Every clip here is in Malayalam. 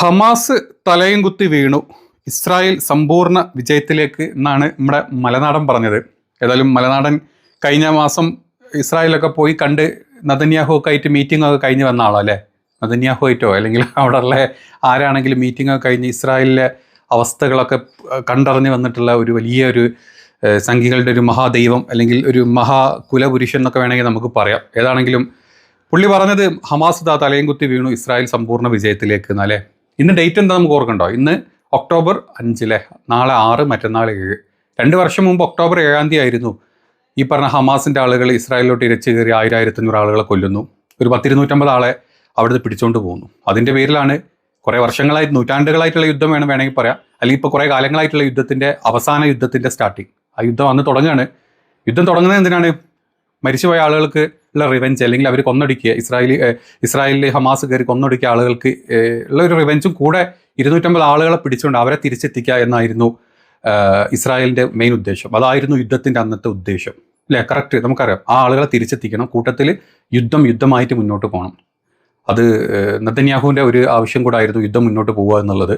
ഹമാസ് തലയും കുത്തി വീണു. ഇസ്രായേൽ സമ്പൂർണ വിജയത്തിലേക്ക് എന്നാണ് നമ്മുടെ മലനാടൻ പറഞ്ഞത്. ഏതായാലും മലനാടൻ കഴിഞ്ഞ മാസം ഇസ്രായേലൊക്കെ പോയി കണ്ട് നദന്യാഹു ഒക്കെ ആയിട്ട് മീറ്റിംഗ് ഒക്കെ കഴിഞ്ഞ് വന്ന ആളോ അല്ലേ നദന്യാഹു ആയിട്ടോ? അല്ലെങ്കിൽ ഉള്ള ആരാണെങ്കിലും മീറ്റിംഗ് ഒക്കെ കഴിഞ്ഞ് ഇസ്രായേലിലെ അവസ്ഥകളൊക്കെ കണ്ടറിഞ്ഞ് വന്നിട്ടുള്ള ഒരു വലിയ ഒരു സംഘികളുടെ ഒരു മഹാദൈവം അല്ലെങ്കിൽ ഒരു മഹാ കുലപുരുഷൻ എന്നൊക്കെ വേണമെങ്കിൽ നമുക്ക് പറയാം. ഏതാണെങ്കിലും പുള്ളി പറഞ്ഞത് ഹമാസ് ദാ തലയും കുത്തി വീണു ഇസ്രായേൽ സമ്പൂർണ വിജയത്തിലേക്ക് എന്നല്ലേ ഇന്ന് ഡേറ്റ് എന്താ നമുക്ക് ഓർക്കണ്ടോ? ഇന്ന് ഒക്ടോബർ അഞ്ചിലെ നാളെ ആറ് മറ്റന്നാൾ ഏഴ്. രണ്ട് വർഷം മുമ്പ് ഒക്ടോബർ ഏഴാം തീയതി ആയിരുന്നു ഈ പറഞ്ഞ ഹമാസിന്റെ ആളുകൾ ഇസ്രായേലിലോട്ട് ഇരച്ചു കയറി ആയിരം ആയിരത്തഞ്ഞൂറ് ആളുകളെ കൊല്ലുന്നു. ഒരു പത്തിരുന്നൂറ്റമ്പത് ആളെ അവിടുന്ന് പിടിച്ചുകൊണ്ട് പോകുന്നു അതിന്റെ പേരിലാണ് കുറേ വർഷങ്ങളായി നൂറ്റാണ്ടുകളായിട്ടുള്ള യുദ്ധം വേണം വേണമെങ്കിൽ പറയാം. അല്ലെങ്കിൽ ഇപ്പോൾ കുറേ കാലങ്ങളായിട്ടുള്ള യുദ്ധത്തിന്റെ അവസാന യുദ്ധത്തിന്റെ സ്റ്റാർട്ടിങ് ആ യുദ്ധം അന്ന് തുടങ്ങുകയാണ് യുദ്ധം തുടങ്ങുന്നത് എന്തിനാണ്? മരിച്ചുപോയ ആളുകൾക്ക് ഉള്ള റിവെഞ്ച് അല്ലെങ്കിൽ അവർ കൊന്നൊടുക്കിയ ഇസ്രായേലി ഇസ്രായേലിലെ ഹമാസ് കയറി കൊന്നൊടുക്കിയ ആളുകൾക്ക് ഉള്ള ഒരു റിവെഞ്ചും കൂടെ ഇരുന്നൂറ്റമ്പത് ആളുകളെ പിടിച്ചുകൊണ്ട് അവരെ തിരിച്ചെത്തിക്കുക എന്നായിരുന്നു ഇസ്രായേലിന്റെ മെയിൻ ഉദ്ദേശം. അതായിരുന്നു യുദ്ധത്തിന്റെ അന്നത്തെ ഉദ്ദേശം. അല്ലേ? കറക്റ്റ് നമുക്കറിയാം. ആ ആളുകളെ തിരിച്ചെത്തിക്കണം. കൂട്ടത്തിൽ യുദ്ധം യുദ്ധമായിട്ട് മുന്നോട്ട് പോകണം. അത് നദന്യാഹുവിന്റെ ഒരു ആവശ്യം കൂടെ ആയിരുന്നു യുദ്ധം മുന്നോട്ട് പോവുക എന്നുള്ളത്.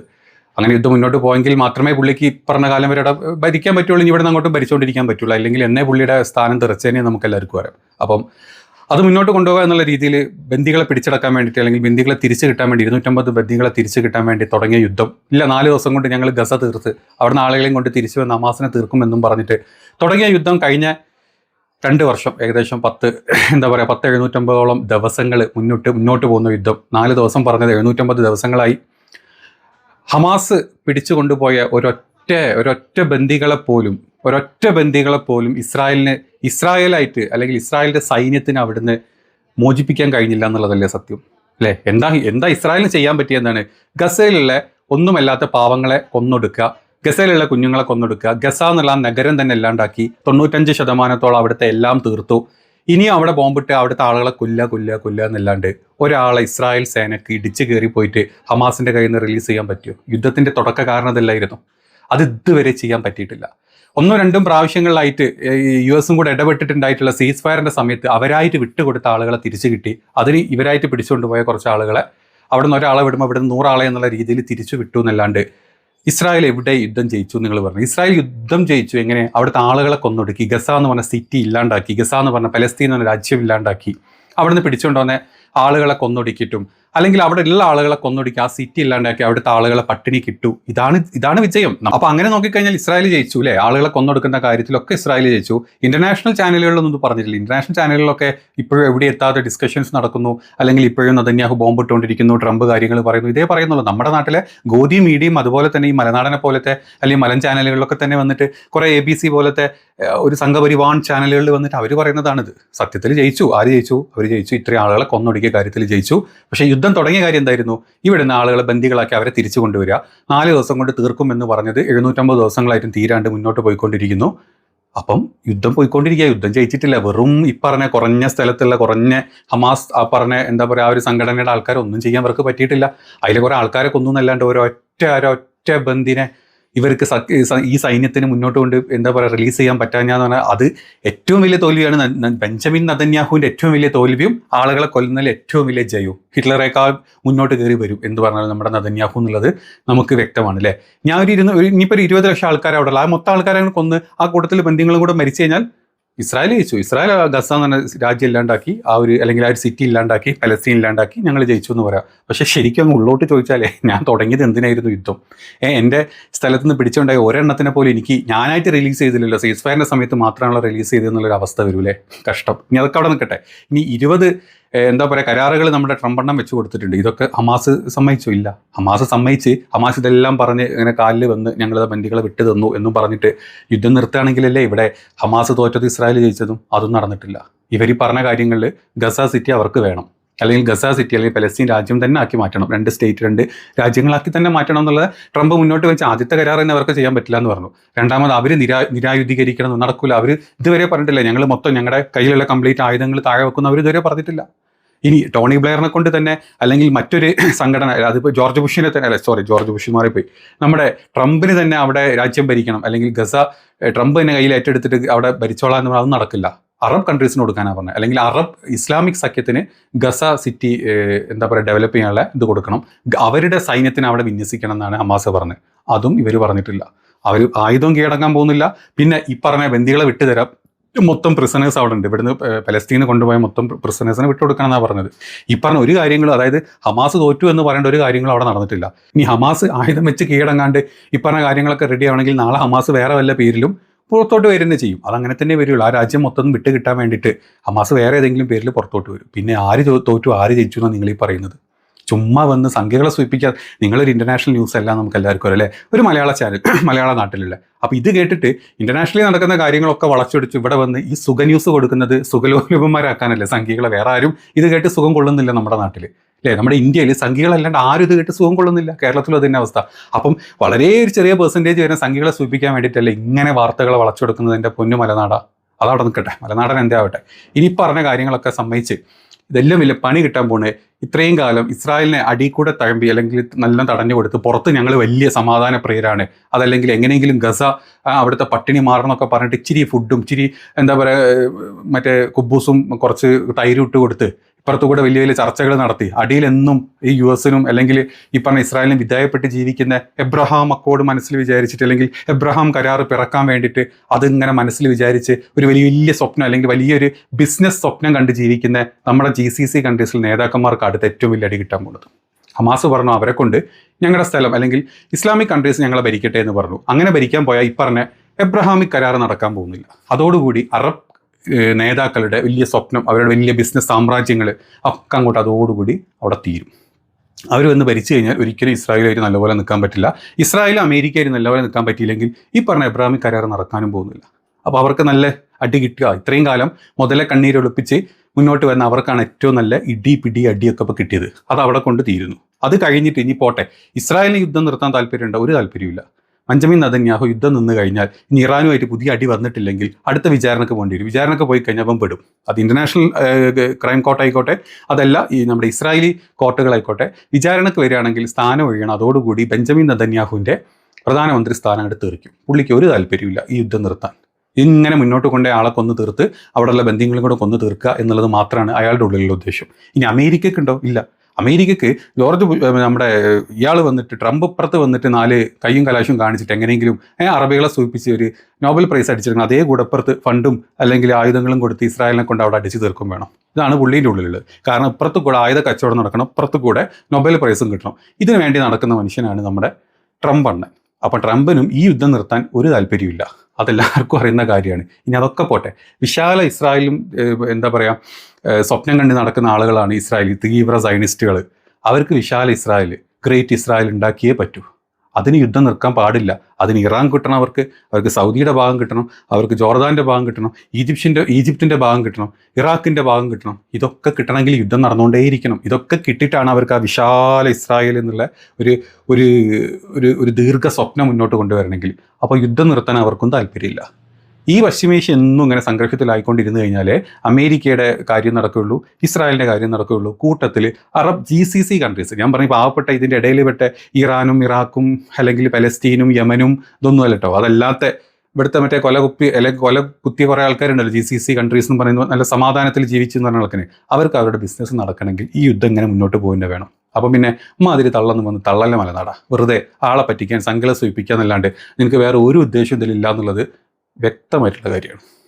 അങ്ങനെ യുദ്ധം മുന്നോട്ട് പോയെങ്കിൽ മാത്രമേ പുള്ളിക്ക് പറഞ്ഞ കാലം വരെ അവിടെ ഭരിക്കാൻ പറ്റുള്ളൂ. ഇനി ഇവിടെ നിന്ന് അങ്ങോട്ട് ഭരിച്ചുകൊണ്ടിരിക്കാൻ പറ്റുള്ളൂ. അല്ലെങ്കിൽ എന്നേ പുള്ളിയുടെ സ്ഥാനം തെറിച്ചതിനെ നമുക്ക് എല്ലാവർക്കും അറിയാം. അപ്പം അത് മുന്നോട്ട് കൊണ്ടുപോകുക എന്നുള്ള രീതിയിൽ ബന്ദികളെ പിടിച്ചെടുക്കാൻ വേണ്ടിയിട്ട് അല്ലെങ്കിൽ ബന്ദികളെ തിരിച്ചു കിട്ടാൻ വേണ്ടി ഇരുന്നൂറ്റമ്പത് ബന്ദികളെ തിരിച്ചു കിട്ടാൻ വേണ്ടി തുടങ്ങിയ യുദ്ധം. ഇല്ല നാല് ദിവസം കൊണ്ട് ഞങ്ങൾ ഗസ തീർത്ത് അവിടുന്ന് ആളുകളെയും കൊണ്ട് തിരിച്ചു വന്ന് അമാസിനെ തീർക്കുമെന്നും പറഞ്ഞിട്ട് തുടങ്ങിയ യുദ്ധം കഴിഞ്ഞ രണ്ട് വർഷം ഏകദേശം പത്ത് എന്താ പറയുക പത്ത് എഴുന്നൂറ്റമ്പതോളം ദിവസങ്ങൾ മുന്നോട്ട് മുന്നോട്ട് പോകുന്ന യുദ്ധം. നാല് ദിവസം പറഞ്ഞത് എഴുന്നൂറ്റമ്പത് ദിവസങ്ങളായി. ഹമാസ് പിടിച്ചു കൊണ്ടുപോയ ഒരൊറ്റ ഒരൊറ്റ ബന്ദികളെ പോലും ഒരൊറ്റ ബന്ദികളെ പോലും ഇസ്രായേലിനെ ഇസ്രായേലായിട്ട് അല്ലെങ്കിൽ ഇസ്രായേലിന്റെ സൈന്യത്തിന് അവിടുന്ന് മോചിപ്പിക്കാൻ കഴിഞ്ഞില്ല എന്നുള്ളതല്ലേ സത്യം? അല്ലേ? എന്താ എന്താ ഇസ്രായേലിന് ചെയ്യാൻ പറ്റിയെന്നാണ് ഗസയിലുള്ള ഒന്നുമല്ലാത്ത പാവങ്ങളെ കൊന്നൊടുക്കുക ഗസയിലുള്ള കുഞ്ഞുങ്ങളെ കൊന്നൊടുക്കുക ഗസ എന്നുള്ള നഗരം തന്നെ ഇല്ലാണ്ടാക്കി തൊണ്ണൂറ്റഞ്ച് ശതമാനത്തോളം അവിടുത്തെ എല്ലാം തീർത്തു. ഇനിയും അവിടെ ബോംബിട്ട് അവിടുത്തെ ആളുകളെ കൊല്ല കൊല്ല കൊല്ല എന്നല്ലാണ്ട് ഒരാളെ ഇസ്രായേൽ സേനക്ക് ഇടിച്ചു കയറി പോയിട്ട് ഹമാസിന്റെ കയ്യിൽ നിന്ന് റിലീസ് ചെയ്യാൻ പറ്റുമോ? യുദ്ധത്തിന്റെ തുടക്ക കാരണം അത് ഇതുവരെ ചെയ്യാൻ പറ്റിയിട്ടില്ല. ഒന്നോ രണ്ടും പ്രാവശ്യങ്ങളിലായിട്ട് യു എസും കൂടെ ഇടപെട്ടിട്ടുണ്ടായിട്ടുള്ള സീസ് ഫയറിന്റെ സമയത്ത് അവരായിട്ട് വിട്ടുകൊടുത്ത ആളുകളെ തിരിച്ചു കിട്ടി. അതിന് ഇവരായിട്ട് പിടിച്ചുകൊണ്ടുപോയ കുറച്ച് ആളുകളെ അവിടെ നിന്ന് ഒരാളെ വിടുമ്പോൾ ഇവിടെ നിന്ന് നൂറാളെ എന്നുള്ള രീതിയിൽ തിരിച്ചു വിട്ടു എന്നല്ലാണ്ട് ഇസ്രായേൽ എവിടെ യുദ്ധം ജയിച്ചു നിങ്ങൾ പറഞ്ഞു. ഇസ്രായേൽ യുദ്ധം ജയിച്ചു. എങ്ങനെ? അവിടുത്തെ ആളുകളെ കൊന്നൊടുക്കി. ഗസ എന്ന് പറഞ്ഞ സിറ്റി ഇല്ലാണ്ടാക്കി. ഗസ എന്ന് പറഞ്ഞ പലസ്തീൻ എന്ന് രാജ്യം ഇല്ലാണ്ടാക്കി. അവിടുന്ന് പിടിച്ചുകൊണ്ടുവന്ന ആളുകളെ കൊന്നൊടുക്കിയിട്ടും അല്ലെങ്കിൽ അവിടെ ഉള്ള ആളുകളെ കൊന്നൊടുക്കി ആ സിറ്റി ഇല്ലാണ്ടാക്കി അവിടുത്തെ ആളുകളെ പട്ടിണി കിട്ടു. ഇതാണ് ഇതാണ് വിജയം. അപ്പൊ അങ്ങനെ നോക്കിക്കഴിഞ്ഞാൽ ഇസ്രായേൽ ജയിച്ചു അല്ലേ? ആളുകളെ കൊന്നൊടുക്കുന്ന കാര്യത്തിലൊക്കെ ഇസ്രായേൽ ജയിച്ചു. ഇന്റർനാഷണൽ ചാനലുകളിലൊന്നും പറഞ്ഞിട്ടില്ല. ഇന്റർനാഷണൽ ചാനലുകളിലൊക്കെ ഇപ്പോഴും എവിടെ എത്താതെ ഡിസ്കഷൻസ് നടക്കുന്നു. അല്ലെങ്കിൽ ഇപ്പോഴും നദന്യാഹു ബോംബ് ഇട്ടുകൊണ്ടിരിക്കുന്നു ട്രംപ് കാര്യങ്ങൾ പറയുന്നു. ഇതേ പറയുന്നുള്ളൂ. നമ്മുടെ നാട്ടിലെ ഗോതി മീഡിയം അതുപോലെ തന്നെ ഈ മലനാടനെ പോലത്തെ അല്ലെങ്കിൽ മലൻ ചാനലുകളിലൊക്കെ തന്നെ വന്നിട്ട് കുറെ എ ബി സി പോലത്തെ ഒരു സംഘപരിവാൺ ചാനലുകളിൽ വന്നിട്ട് അവർ പറയുന്നതാണിത്. സത്യത്തിൽ ജയിച്ചു. ആര് ജയിച്ചു? അവർ ജയിച്ചു. ഇത്രയും ആളുകളെ കൊന്നൊടുക്കിയ കാര്യത്തിൽ ജയിച്ചു. പക്ഷേ യുദ്ധം തുടങ്ങിയ കാര്യം എന്തായിരുന്നു? ഇവിടെ നിന്ന് ആളുകളെ ബന്ദികളാക്കി അവരെ തിരിച്ചു കൊണ്ടുവരിക. നാല് ദിവസം കൊണ്ട് തീർക്കും എന്ന് പറഞ്ഞത് എഴുന്നൂറ്റമ്പത് ദിവസങ്ങളായിട്ടും തീരാണ്ട് മുന്നോട്ട് പോയിക്കൊണ്ടിരിക്കുന്നു. അപ്പം യുദ്ധം പോയിക്കൊണ്ടിരിക്കുക. യുദ്ധം ജയിച്ചിട്ടില്ല. വെറും ഈ പറഞ്ഞ കുറഞ്ഞ സ്ഥലത്തുള്ള കുറഞ്ഞ ഹമാസ് ആ പറഞ്ഞ എന്താ പറയുക ആ ഒരു സംഘടനയുടെ ആൾക്കാരൊന്നും ചെയ്യാൻ അവർക്ക് പറ്റിയിട്ടില്ല. അതിൽ കുറെ ആൾക്കാരെ കൊന്നു എന്നല്ലാണ്ട് ഒരൊറ്റ ഒരൊറ്റ ബന്ദിനെ ഇവർക്ക് ഈ സൈന്യത്തിന് മുന്നോട്ട് കൊണ്ട് എന്താ പറയുക റിലീസ് ചെയ്യാൻ പറ്റാഞ്ഞാന്ന് പറഞ്ഞാൽ അത് ഏറ്റവും വലിയ തോൽവിയാണ് ബെഞ്ചമിൻ നദന്യാഹുവിന്റെ ഏറ്റവും വലിയ തോൽവിയും ആളുകളെ കൊല്ലുന്നതിൽ ഏറ്റവും വലിയ ജയവും. ഹിറ്റ്ലറേക്കാൾ മുന്നോട്ട് കയറി വരും എന്ന് പറഞ്ഞാൽ നമ്മുടെ നദന്യാഹു എന്നുള്ളത് നമുക്ക് വ്യക്തമാണ് അല്ലേ? ഞാൻ ഒരു ഇരുന്ന് ഇനിയിപ്പോൾ ഒരു ഇരുപത് ലക്ഷം ആൾക്കാരെ അവിടെ ഉള്ള. ആ മൊത്തം ആൾക്കാരെ കൊന്ന് ആ കൂട്ടത്തിൽ ബന്ധങ്ങളും കൂടെ മരിച്ചു കഴിഞ്ഞാൽ ഇസ്രായേൽ ജയിച്ചു. ഇസ്രായേൽ ഗസ എന്ന് പറഞ്ഞ രാജ്യം ഇല്ലാണ്ടാക്കി ആ ഒരു അല്ലെങ്കിൽ ആ ഒരു സിറ്റി ഇല്ലാണ്ടാക്കി പലസ്തീൻ ഇല്ലാണ്ടാക്കി ഞങ്ങൾ ജയിച്ചു എന്ന് പറയാം. പക്ഷേ ശരിക്കും അങ്ങ് ഉള്ളോട്ട് ചോദിച്ചാലേ ഞാൻ തുടങ്ങിയത് എന്തിനായിരുന്നു യുദ്ധം? ഏ എന്റെ സ്ഥലത്ത് നിന്ന് പിടിച്ചുണ്ടായ ഒരെണ്ണത്തിനെ പോലും എനിക്ക് ഞാനായിട്ട് റിലീസ് ചെയ്തില്ലല്ലോ. സീസ് ഫയറിന്റെ സമയത്ത് മാത്രമാണല്ലോ റിലീസ് ചെയ്തതെന്നുള്ളൊരു അവസ്ഥ വരൂലേ? കഷ്ടം. ഇനി അതൊക്കെ അവിടെ നിൽക്കട്ടെ. ഇനി ഇരുപത് എന്താ പറയുക കരാറുകൾ നമ്മുടെ ട്രംപെണ്ണം വെച്ച് കൊടുത്തിട്ടുണ്ട്. ഇതൊക്കെ ഹമാസ് സമ്മതിച്ചു? ഇല്ല. ഹമാസ് സമ്മതിച്ച് ഹമാസ് ഇതെല്ലാം പറഞ്ഞ് ഇങ്ങനെ കാലിൽ വന്ന് ഞങ്ങളത് ബന്ദികളെ വിട്ടു തന്നു എന്നും പറഞ്ഞിട്ട് യുദ്ധം നിർത്തുകയാണെങ്കിലല്ലേ ഇവിടെ ഹമാസ് തോറ്റത് ഇസ്രായേൽ ജയിച്ചതും? അതും നടന്നിട്ടില്ല. ഇവർ പറഞ്ഞ കാര്യങ്ങളിൽ ഗസ സിറ്റി അവർക്ക് വേണം. അല്ലെങ്കിൽ ഗസ സിറ്റി അല്ലെങ്കിൽ പലസ്തീൻ രാജ്യം തന്നെ ആക്കി മാറ്റണം. രണ്ട് സ്റ്റേറ്റ് രണ്ട് രാജ്യങ്ങളാക്കി തന്നെ മാറ്റണം എന്നുള്ളത് ട്രംപ് മുന്നോട്ട് വെച്ച ആദ്യത്തെ കരാർ തന്നെ അവർക്ക് ചെയ്യാൻ പറ്റില്ല എന്ന് പറഞ്ഞു. രണ്ടാമത് അവർ നിരാ നിരായുധീകരിക്കണം നടക്കില്ല അവർ ഇതുവരെ പറഞ്ഞിട്ടില്ല. ഞങ്ങൾ മൊത്തം ഞങ്ങളുടെ കയ്യിലുള്ള കംപ്ലീറ്റ് ആയുധങ്ങൾ താഴെ വെക്കുന്ന അവർ ഇതുവരെ പറഞ്ഞിട്ടില്ല. ഇനി ടോണി ബ്ലെയറിനെ കൊണ്ട് തന്നെ അല്ലെങ്കിൽ മറ്റൊരു സംഘടന അതിപ്പോൾ ജോർജ് ബുഷിനെ തന്നെ അല്ല സോറി ജോർജ് ബുഷ് മാറിപ്പോയി. നമ്മുടെ ട്രംപിന് തന്നെ അവിടെ രാജ്യം ഭരിക്കണം. അല്ലെങ്കിൽ ഗസ ട്രംപ് തന്നെ കയ്യിൽ ഏറ്റെടുത്തിട്ട് അവിടെ ഭരിച്ചോളാം എന്ന് പറഞ്ഞാൽ അത് നടക്കില്ല. അറബ് കൺട്രീസിന് കൊടുക്കാനാണ് പറഞ്ഞത് അല്ലെങ്കിൽ അറബ് ഇസ്ലാമിക് സഖ്യത്തിന് ഗസ സിറ്റി എന്താ പറയുക ഡെവലപ്പ് ചെയ്യാനുള്ള ഇത് കൊടുക്കണം. അവരുടെ സൈന്യത്തിന് അവിടെ വിന്യസിക്കണം എന്നാണ് ഹമാസ് പറഞ്ഞത് അതും ഇവർ പറഞ്ഞിട്ടില്ല. അവർ ആയുധം കീഴടങ്ങാൻ പോകുന്നില്ല. പിന്നെ ഈ പറഞ്ഞ ബന്ദികളെ വിട്ടുതരാം. മൊത്തം പ്രിസണേഴ്സ് അവിടെ ഉണ്ട്. ഇവിടുന്ന് പലസ്തീനെ കൊണ്ടുപോയ മൊത്തം പ്രിസണേഴ്സിനെ വിട്ടുകൊടുക്കണം എന്നാണ് പറഞ്ഞത്. ഈ പറഞ്ഞ ഒരു കാര്യങ്ങളും അതായത് ഹമാസ് തോറ്റു എന്ന് പറയേണ്ട ഒരു കാര്യങ്ങളും അവിടെ നടന്നിട്ടില്ല. ഇനി ഹമാസ് ആയുധം വെച്ച് കീഴടങ്ങാണ്ട് ഈ പറഞ്ഞ കാര്യങ്ങളൊക്കെ റെഡി ആവണമെങ്കിൽ നാളെ ഹമാസ് വേറെ വല്ല പേരിലും പുറത്തോട്ട് വരുന്നത് ചെയ്യും. അതങ്ങനെ തന്നെ വരുള്ളൂ. ആ രാജ്യം മൊത്തം വിട്ട് കിട്ടാൻ വേണ്ടിയിട്ട് ഹമാസ് വേറെ ഏതെങ്കിലും പേരിൽ പുറത്തോട്ട് വരും. പിന്നെ ആര് തോറ്റു ആര് ജയിച്ചു എന്നാണ് നിങ്ങൾ ഈ പറയുന്നത്. ചുമ്മാ വന്ന് സംഖ്യകളെ സൂചിപ്പിക്കാതെ നിങ്ങളൊരു ഇന്റർനാഷണൽ ന്യൂസ് എല്ലാം നമുക്ക് എല്ലാവർക്കും അല്ലേ? ഒരു മലയാള ചാനൽ മലയാള നാട്ടിലുള്ള അപ്പോൾ ഇത് കേട്ടിട്ട് ഇന്റർനാഷണലി നടക്കുന്ന കാര്യങ്ങളൊക്കെ വളച്ചൊടിച്ച് ഇവിടെ വന്ന് ഈ സുഖ ന്യൂസ് കൊടുക്കുന്നത് സുഖലോലുപന്മാരാക്കാനല്ലേ സംഖ്യകളെ? വേറെ ആരും ഇത് കേട്ട് സുഖം കൊള്ളുന്നില്ല നമ്മുടെ നാട്ടിൽ അല്ലേ? നമ്മുടെ ഇന്ത്യയിൽ സംഖ്യകളല്ലാണ്ട് ആരും ഇത് കേട്ട് സുഖം കൊള്ളുന്നില്ല. കേരളത്തിലും അതിന്റെ അവസ്ഥ. അപ്പം വളരെ ഒരു ചെറിയ പെർസെന്റേജ് വരുന്ന സംഖ്യകളെ സൂചിപ്പിക്കാൻ വേണ്ടിയിട്ടല്ലേ ഇങ്ങനെ വാർത്തകളെ വളച്ചൊടുക്കുന്നതിന്റെ പൊന്നു മലനാട. അതവിടെ നിൽക്കട്ടെ. മലനാടൻ എന്താവട്ടെ? ഇനി പറഞ്ഞ കാര്യങ്ങളൊക്കെ സമ്മതിച്ച് ഇതെല്ലാം വലിയ പണി കിട്ടാൻ പോണേ. ഇത്രയും കാലം ഇസ്രായേലിനെ അടി കൂടെ തഴമ്പി അല്ലെങ്കിൽ നല്ല തടഞ്ഞു കൊടുത്ത് പുറത്ത് ഞങ്ങൾ വലിയ സമാധാന പ്രിയരാണ്. അതല്ലെങ്കിൽ എങ്ങനെയെങ്കിലും ഗസ അവിടുത്തെ പട്ടിണി മാറണമെന്നൊക്കെ പറഞ്ഞിട്ട് ഇച്ചിരി ഫുഡും ഇച്ചിരി എന്താ പറയുക മറ്റേ കുബൂസും കുറച്ച് തൈരും ഇട്ട് കൊടുത്ത് ഇപ്പുറത്തു കൂടെ വലിയ വലിയ ചർച്ചകൾ നടത്തി. അടിയിലെന്നും ഈ യു എസിനും അല്ലെങ്കിൽ ഈ പറഞ്ഞ ഇസ്രായേലിനും വിധേയപ്പെട്ട് ജീവിക്കുന്ന എബ്രഹാം അക്കോഡ് മനസ്സിൽ വിചാരിച്ചിട്ട് അല്ലെങ്കിൽ എബ്രഹാം കരാർ പിറക്കാൻ വേണ്ടിയിട്ട് അതിങ്ങനെ മനസ്സിൽ വിചാരിച്ച് ഒരു വലിയ വലിയ സ്വപ്നം അല്ലെങ്കിൽ വലിയൊരു ബിസിനസ് സ്വപ്നം കണ്ട് ജീവിക്കുന്ന നമ്മുടെ ജി സി സി കൺട്രീസിൽ നേതാക്കന്മാർക്ക് അടുത്ത് ഏറ്റവും വലിയ അടി കിട്ടാൻ പോകുന്നത്. ഹമാസ് പറഞ്ഞു അവരെ കൊണ്ട് ഞങ്ങളുടെ സ്ഥലം അല്ലെങ്കിൽ ഇസ്ലാമിക് കൺട്രീസ് ഞങ്ങളെ ഭരിക്കട്ടെ എന്ന് പറഞ്ഞു. അങ്ങനെ ഭരിക്കാൻ പോയാൽ ഈ പറഞ്ഞ എബ്രഹാമിക് കരാർ നടക്കാൻ പോകുന്നില്ല. അതോടുകൂടി അറബ് നേതാക്കളുടെ വലിയ സ്വപ്നം അവരുടെ വലിയ ബിസിനസ് സാമ്രാജ്യങ്ങൾ ഒക്കെ അങ്ങോട്ട് അതോടുകൂടി അവിടെ തീരും. അവർ വന്ന് ഭരിച്ചു കഴിഞ്ഞാൽ ഒരിക്കലും ഇസ്രായേലായിട്ട് നല്ലപോലെ നിൽക്കാൻ പറ്റില്ല. ഇസ്രായേൽ അമേരിക്കയായിട്ട് നല്ലപോലെ നിൽക്കാൻ പറ്റിയില്ലെങ്കിൽ ഈ പറഞ്ഞ എബ്രാഹിമിക് കരാർ നടക്കാനും പോകുന്നില്ല. അപ്പോൾ അവർക്ക് നല്ല അടി കിട്ടുക. ഇത്രയും കാലം മുതലെ കണ്ണീരൊളിപ്പിച്ച് മുന്നോട്ട് വരുന്ന അവർക്കാണ് ഏറ്റവും നല്ല ഇടി പിടി അടിയൊക്കെ ഇപ്പോൾ കിട്ടിയത്. അത് അവിടെ കൊണ്ട് തീരുന്നു. അത് കഴിഞ്ഞിട്ട് ഇനി പോട്ടെ. ഇസ്രായേലിന് യുദ്ധം നിർത്താൻ താല്പര്യമുണ്ടോ? ഒരു താല്പര്യമില്ല പഞ്ചമി നദന്യാഹു യുദ്ധം നിന്ന് കഴിഞ്ഞാൽ ഇനി ഇറാനുമായിട്ട് പുതിയ അടി വന്നിട്ടില്ലെങ്കിൽ അടുത്ത വിചാരണക്ക് പോകേണ്ടി വരും. വിചാരണക്ക് പോയി കഴിഞ്ഞാൽ അവൻ പെടും. അത് ഇന്റർനാഷണൽ ക്രൈം കോർട്ട് ആയിക്കോട്ടെ അതല്ല ഈ നമ്മുടെ ഇസ്രായേലി കോർട്ടുകളായിക്കോട്ടെ വിചാരണക്ക് വരികയാണെങ്കിൽ സ്ഥാനം ഒഴിയണം. അതോടുകൂടി ബെഞ്ചമിൻ നദന്യാഹുവിന്റെ പ്രധാനമന്ത്രി സ്ഥാനം എടുത്ത് തെറിക്കും പുള്ളിക്ക് ഒരു താല്പര്യമില്ല ഈ യുദ്ധം നിർത്താൻ. ഇങ്ങനെ മുന്നോട്ട് കൊണ്ടേ ആളെ കൊന്നു തീർത്ത് അവിടെയുള്ള ബന്ധങ്ങളും കൂടെ കൊന്നു തീർക്കുക എന്നുള്ളത് മാത്രമാണ് അയാളുടെ ഉള്ളിലുള്ള ഉദ്ദേശം. ഇനി അമേരിക്കക്കുണ്ടോ ഇല്ല. അമേരിക്കക്ക് ജോർജ് നമ്മുടെ ഇയാൾ വന്നിട്ട് ട്രംപ് ഇപ്പുറത്ത് വന്നിട്ട് നാല് കയ്യും കലാശവും കാണിച്ചിട്ട് എങ്ങനെയെങ്കിലും അറബികളെ സൂചിപ്പിച്ച് ഒരു നോബൽ പ്രൈസ് അടിച്ചിരിക്കണം. അതേ കൂടപ്പുറത്ത് ഫണ്ടും അല്ലെങ്കിൽ ആയുധങ്ങളും കൊടുത്ത് ഇസ്രായേലിനെ കൊണ്ട് അവിടെ അടിച്ചു തീർക്കും വേണം. ഇതാണ് പുള്ളീന്റെ ഉള്ളിലുള്ളത്. കാരണം ഇപ്പുറത്ത് കൂടെ ആയുധ കച്ചവടം നടക്കണം ഇപ്പുറത്ത് കൂടെ നൊബേൽ പ്രൈസും കിട്ടണം. ഇതിനു വേണ്ടി നടക്കുന്ന മനുഷ്യനാണ് നമ്മുടെ ട്രംപ് അണ്ണൻ. അപ്പം ട്രംപിനും ഈ യുദ്ധം നിർത്താൻ ഒരു താല്പര്യമില്ല അതെല്ലാവർക്കും അറിയുന്ന കാര്യമാണ്. ഇനി അതൊക്കെ പോട്ടെ. വിശാല ഇസ്രായേലും എന്താ പറയുക സ്വപ്നം കണ്ട് നടക്കുന്ന ആളുകളാണ് ഇസ്രായേലി തീവ്ര സൈനിസ്റ്റുകൾ അവർക്ക് വിശാല ഇസ്രായേൽ ഗ്രേറ്റ് ഇസ്രായേൽ ഉണ്ടാക്കിയേ പറ്റൂ. അതിന് യുദ്ധം നിർക്കാൻ പാടില്ല. അതിന് ഇറാൻ കിട്ടണം അവർക്ക്. അവർക്ക് സൗദിയുടെ ഭാഗം കിട്ടണം. അവർക്ക് ജോർദാന്റെ ഭാഗം കിട്ടണം. ഈജിപ്ഷ്യന്റെ ഈജിപ്തിന്റെ ഭാഗം കിട്ടണം. ഇറാഖിന്റെ ഭാഗം കിട്ടണം. ഇതൊക്കെ കിട്ടണമെങ്കിൽ യുദ്ധം നടന്നുകൊണ്ടേയിരിക്കണം. ഇതൊക്കെ കിട്ടിയിട്ടാണ് അവർക്ക് ആ വിശാല ഇസ്രായേൽ എന്നുള്ള ഒരു ഒരു ഒരു ദീർഘ സ്വപ്നം മുന്നോട്ട് കൊണ്ടുവരണമെങ്കിൽ. അപ്പോൾ യുദ്ധം നിർത്താൻ അവർക്കും താല്പര്യമില്ല. ഈ പശ്ചിമേഷ്യ എന്നും ഇങ്ങനെ സംഘർഷത്തിലായിക്കൊണ്ടിരുന്നു കഴിഞ്ഞാൽ അമേരിക്കയുടെ കാര്യം നടക്കുകയുള്ളൂ ഇസ്രായേലിന്റെ കാര്യം നടക്കുകയുള്ളൂ. കൂട്ടത്തിൽ Arab G C C countries ഞാൻ പറഞ്ഞ പാവപ്പെട്ട ഇതിന്റെ ഇടയിൽ പെട്ട ഇറാനും ഇറാഖും അല്ലെങ്കിൽ പലസ്തീനും യമനും ഇതൊന്നും അല്ല കേട്ടോ. അതല്ലാത്ത ഇവിടുത്തെ മറ്റേ കൊല കുപ്പി അല്ലെങ്കിൽ കൊല കുത്തിയ കുറേ ആൾക്കാരുണ്ടല്ലോ ജി സി സി കൺട്രീസ് എന്ന് പറയുന്നത് നല്ല സമാധാനത്തിൽ ജീവിച്ചു എന്ന് പറഞ്ഞ ആൾക്കാർ അവർക്ക് അവരുടെ ബിസിനസ് നടക്കണമെങ്കിൽ ഈ യുദ്ധം ഇങ്ങനെ മുന്നോട്ട് പോകുന്നത് വേണം. അപ്പം പിന്നെ മാതിരി തള്ളന്ന് വന്ന് തള്ളല്ല മലനാടാ. വെറുതെ ആളെ പറ്റിക്കാൻ സങ്കല സൂചിപ്പിക്കുക എന്നല്ലാണ്ട് നിനക്ക് വേറെ ഒരു ഉദ്ദേശം ഇതിലില്ല എന്നുള്ളത് വ്യക്തമായിട്ടുള്ള കാര്യമാണ്.